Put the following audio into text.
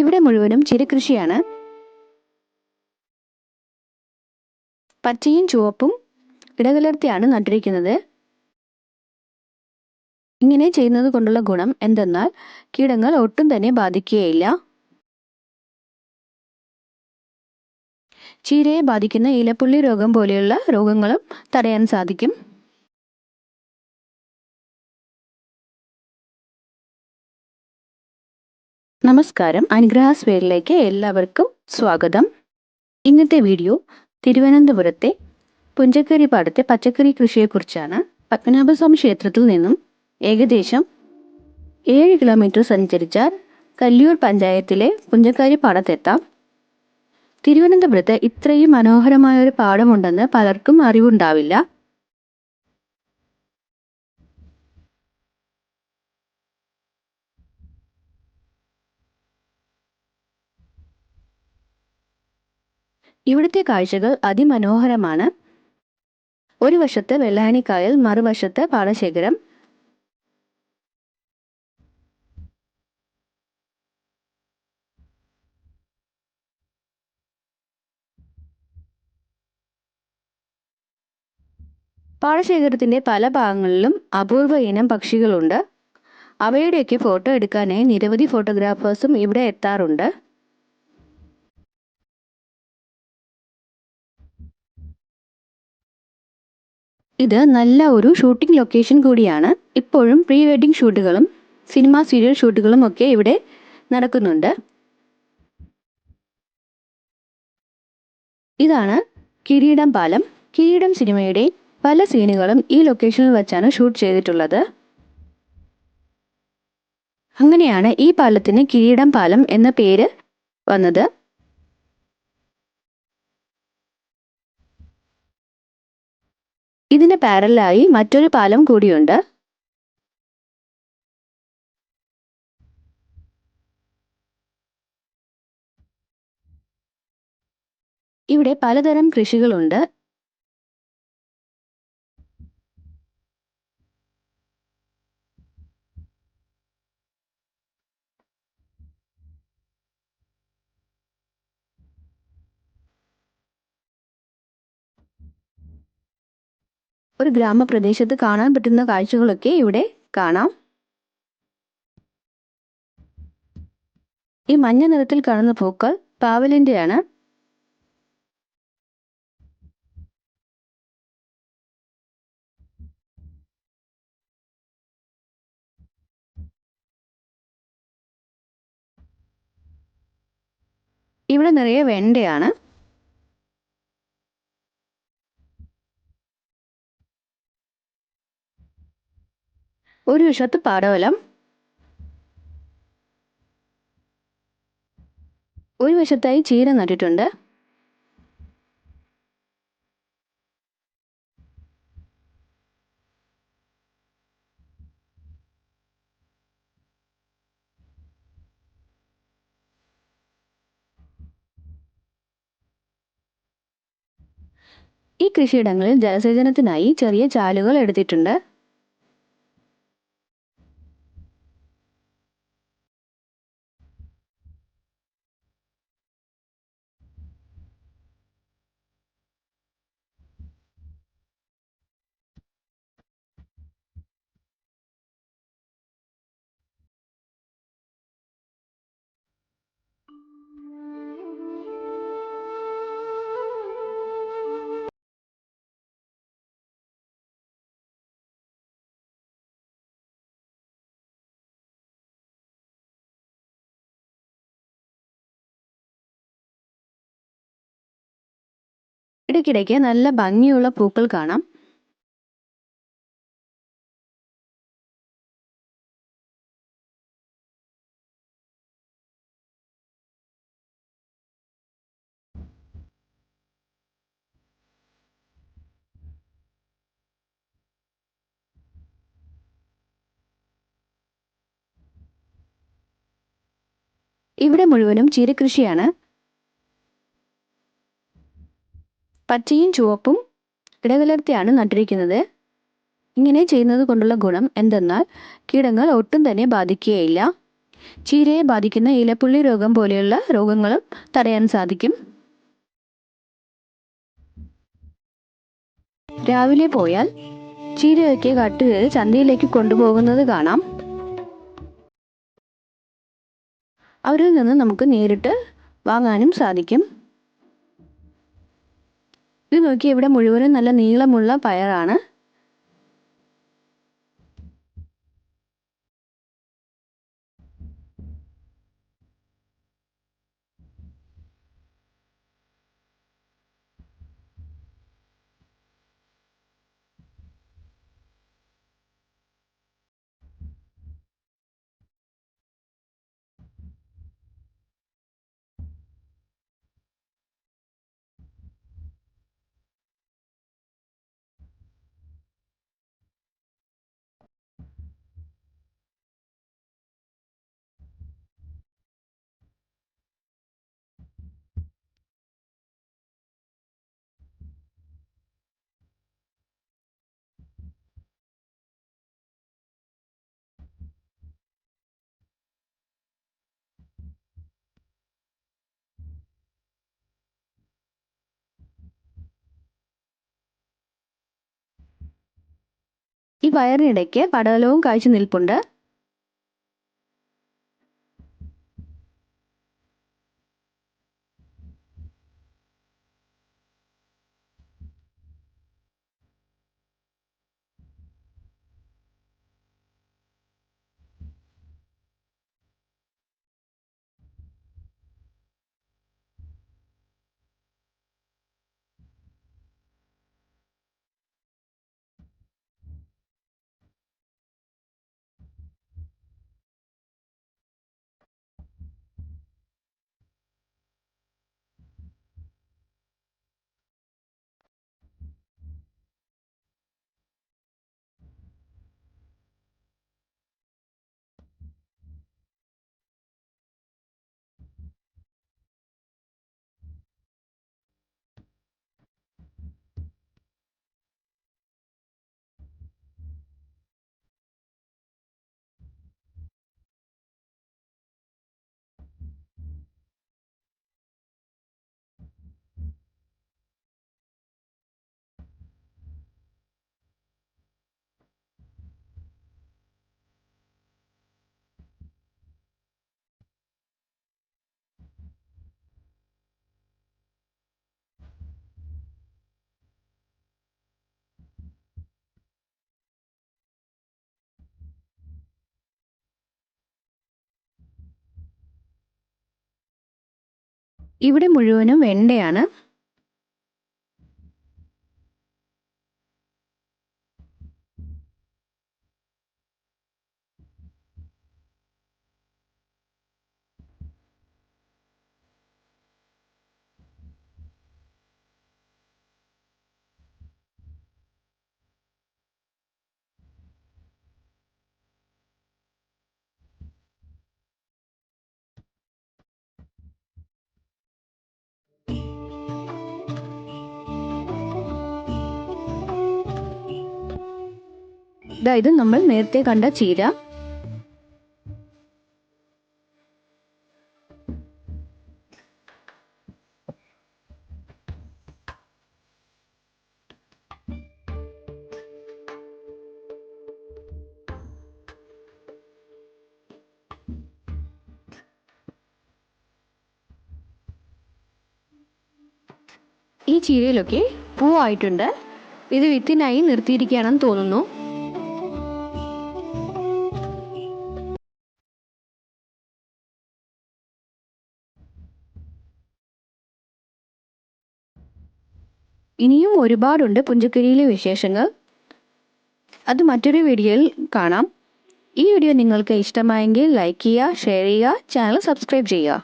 ഇവിടെ മുഴുവനും ചിരകൃഷിയാണ്. പച്ചയും ചുവപ്പും ഇടകലർത്തിയാണ് നട്ടിരിക്കുന്നത്. ഇങ്ങനെ ചെയ്യുന്നത് കൊണ്ടുള്ള ഗുണം എന്തെന്നാൽ കീടങ്ങൾ ഒട്ടും തന്നെ ബാധിക്കുകയില്ല. ചീരയെ ബാധിക്കുന്ന ഇലപ്പുള്ളി രോഗം പോലെയുള്ള രോഗങ്ങളും തടയാൻ സാധിക്കും. നമസ്കാരം. അനുഗ്രഹാസ് വേരിലേക്ക് എല്ലാവർക്കും സ്വാഗതം. ഇന്നത്തെ വീഡിയോ തിരുവനന്തപുരത്തെ പുഞ്ചക്കരി പാടത്തെ പച്ചക്കറി കൃഷിയെക്കുറിച്ചാണ്. പത്മനാഭസ്വാമി ക്ഷേത്രത്തിൽ നിന്നും ഏകദേശം ഏഴ് കിലോമീറ്റർ സഞ്ചരിച്ചാൽ കല്ലിയൂർ പഞ്ചായത്തിലെ പുഞ്ചക്കാരി പാടത്തെത്താം തിരുവനന്തപുരത്ത് ഇത്രയും മനോഹരമായ ഒരു പാടമുണ്ടെന്ന് പലർക്കും അറിവുണ്ടാവില്ല. ഇവിടുത്തെ കാഴ്ചകൾ അതിമനോഹരമാണ്. ഒരു വശത്ത് വെള്ളാനിക്കായൽ മറുവശത്ത് പാടശേഖരം. പാടശേഖരത്തിന്റെ പല ഭാഗങ്ങളിലും അപൂർവ ഇനം പക്ഷികളുണ്ട്. അവയുടെയൊക്കെ ഫോട്ടോ എടുക്കാനായി നിരവധി ഫോട്ടോഗ്രാഫേഴ്സും ഇവിടെ എത്താറുണ്ട്. ഇത് നല്ല ഒരു ഷൂട്ടിംഗ് ലൊക്കേഷൻ കൂടിയാണ്. ഇപ്പോഴും പ്രീ വെഡിങ് ഷൂട്ടുകളും സിനിമ സീരിയൽ ഷൂട്ടുകളും ഒക്കെ ഇവിടെ നടക്കുന്നുണ്ട്. ഇതാണ് കിരീടം പാലം. കിരീടം സിനിമയുടെ പല സീനുകളും ഈ ലൊക്കേഷനിൽ വെച്ചാണ് ഷൂട്ട് ചെയ്തിട്ടുള്ളത്. അങ്ങനെയാണ് ഈ പാലത്തിന് കിരീടം പാലം എന്ന പേര് വന്നത്. ഇതിന് പാരലായി മറ്റൊരു പാലം കൂടിയുണ്ട്. ഇവിടെ പലതരം കൃഷികളുണ്ട്. ഒരു ഗ്രാമപ്രദേശത്ത് കാണാൻ പറ്റുന്ന കാഴ്ചകളൊക്കെ ഇവിടെ കാണാം. ഈ മഞ്ഞ നിറത്തിൽ കാണുന്ന പൂക്കൾ പാവലിന്റെയാണ്. ഇവിടെ നിറയെ വെണ്ടയാണ്. ഒരു വിഷത്ത് പാടവലം. ഒരു വശത്തായി ചീര നട്ടിട്ടുണ്ട്. ഈ കൃഷിയിടങ്ങളിൽ ജലസേചനത്തിനായി ചെറിയ ചാലുകൾ എടുത്തിട്ടുണ്ട്. ഇടയ്ക്കിടയ്ക്ക് നല്ല ഭംഗിയുള്ള പൂക്കൾ കാണാം. ഇവിടെ മുഴുവനും ചീരകൃഷിയാണ് പച്ചയും ചുവപ്പും ഇടകലർത്തിയാണ് നട്ടിരിക്കുന്നത്. ഇങ്ങനെ ചെയ്യുന്നത് കൊണ്ടുള്ള ഗുണം എന്തെന്നാൽ കീടങ്ങൾ ഒട്ടും തന്നെ ബാധിക്കുകയില്ല. ചീരയെ ബാധിക്കുന്ന ഇലപ്പുള്ളി രോഗം പോലെയുള്ള രോഗങ്ങളും തടയാൻ സാധിക്കും. രാവിലെ പോയാൽ ചീരയൊക്കെ കട്ട് ചന്തയിലേക്ക് കൊണ്ടുപോകുന്നത് കാണാം. അവരിൽ നിന്ന് നമുക്ക് നേരിട്ട് വാങ്ങാനും സാധിക്കും. ഇത് നോക്കി ഇവിടെ മുഴുവനും നല്ല നീളമുള്ള പയറാണ്. ഈ വയറിനിടയ്ക്ക് പടവലവും കാഴ്ച നിൽപ്പുണ്ട്. ഇവിടെ മുഴുവനും വെണ്ടയാണ്. ഇതായത് നമ്മൾ നേരത്തെ കണ്ട ചീര. ഈ ചീരയിലൊക്കെ പൂവായിട്ടുണ്ട്. ഇത് വിത്തിനായി നിർത്തിയിരിക്കുകയാണെന്ന് തോന്നുന്നു. ഇനിയും ഒരുപാടുണ്ട് പുഞ്ചക്കരിയിലെ വിശേഷങ്ങൾ. അത് മറ്റൊരു വീഡിയോയിൽ കാണാം. ഈ വീഡിയോ നിങ്ങൾക്ക് ഇഷ്ടമായെങ്കിൽ ലൈക്ക് ചെയ്യുക ഷെയർ ചെയ്യുക ചാനൽ സബ്സ്ക്രൈബ് ചെയ്യുക.